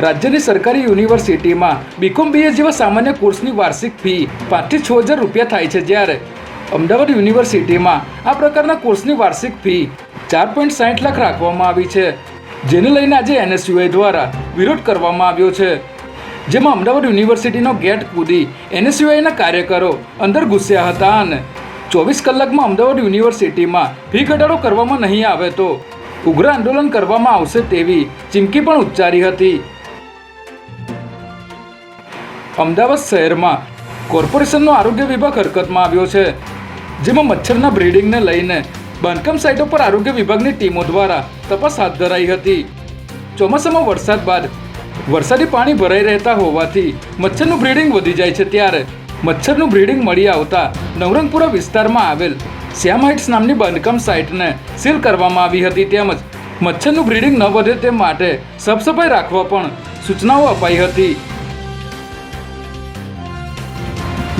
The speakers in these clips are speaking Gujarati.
રાજ્યની સરકારી યુનિવર્સિટીમાં બીકોમ બીએ જેવા સામાન્ય કોર્સની વાર્ષિક ફી પાંચથી છ હજાર રૂપિયા થાય છે જ્યારે અમદાવાદ યુનિવર્સિટીમાં આ પ્રકારના કોર્સની વાર્ષિક ફી ચાર પોઈન્ટ સાઠ લાખ રાખવામાં આવી છે, જેને લઈને આજે એનએસયુઆઈ દ્વારા વિરોધ કરવામાં આવ્યો છે. જેમાં અમદાવાદ યુનિવર્સિટીનો ગેટ કૂદી એનએસયુઆઈના કાર્યકરો અંદર ઘૂસ્યા હતા અને ચોવીસ કલાકમાં અમદાવાદ યુનિવર્સિટીમાં ફી ઘટાડો કરવામાં નહીં આવે તો ઉગ્ર આંદોલન કરવામાં આવશે તેવી ચીમકી પણ ઉચ્ચારી હતી. અમદાવાદ શહેરમાં કોર્પોરેશનનો આરોગ્ય વિભાગ હરકતમાં આવ્યો છે. જેમાં મચ્છરના બ્રીડિંગને લઈને બાંધકામ સાઇટો પર આરોગ્ય વિભાગની ટીમો દ્વારા તપાસ હાથ ધરાઈ હતી. ચોમાસામાં વરસાદ બાદ વરસાદી પાણી ભરાઈ રહેતા હોવાથી મચ્છરનું બ્રીડિંગ વધી જાય છે ત્યારે મચ્છરનું બ્રીડિંગ મળી આવતા નવરંગપુરા વિસ્તારમાં આવેલ શ્યામ હાઇટ્સ નામની બાંધકામ સાઇટને સીલ કરવામાં આવી હતી તેમજ મચ્છરનું બ્રીડિંગ ન વધે તે માટે સાફ સફાઈ રાખવા પણ સૂચનાઓ અપાઈ હતી.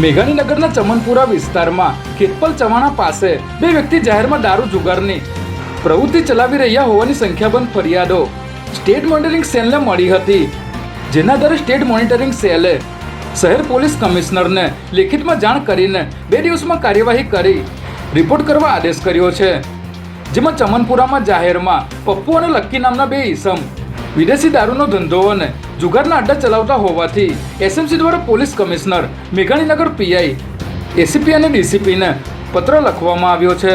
મેઘાણીનગરના ચમનપુરા વિસ્તારમાં ખેતપલ ચવાણા પાસે બે વ્યક્તિ જાહેરમાં દારૂ જુગારની પ્રવૃત્તિ ચલાવી રહ્યા હોવાની સંખ્યાબંધ ફરિયાદો સ્ટેટ મોનિટરિંગ સેલને મળી હતી. જેના આધારે સ્ટેટ મોનિટરિંગ સેલે શહેર પોલીસ કમિશનરને લેખિતમાં જાણ કરીને બે દિવસમાં કાર્યવાહી કરી રિપોર્ટ કરવા આદેશ કર્યો છે. જેમાં ચમનપુરામાં જાહેરમાં પપ્પુ અને લક્કી નામના બે ઈસમ વિદેશી દારૂનો ધંધો અને જુગારના અડ્ડા ચલાવતા હોવાથી એસએમસી દ્વારા police commissioner Meghaninagar PI ACP અને ડીસીપીને પત્ર લખવામાં આવ્યો છે.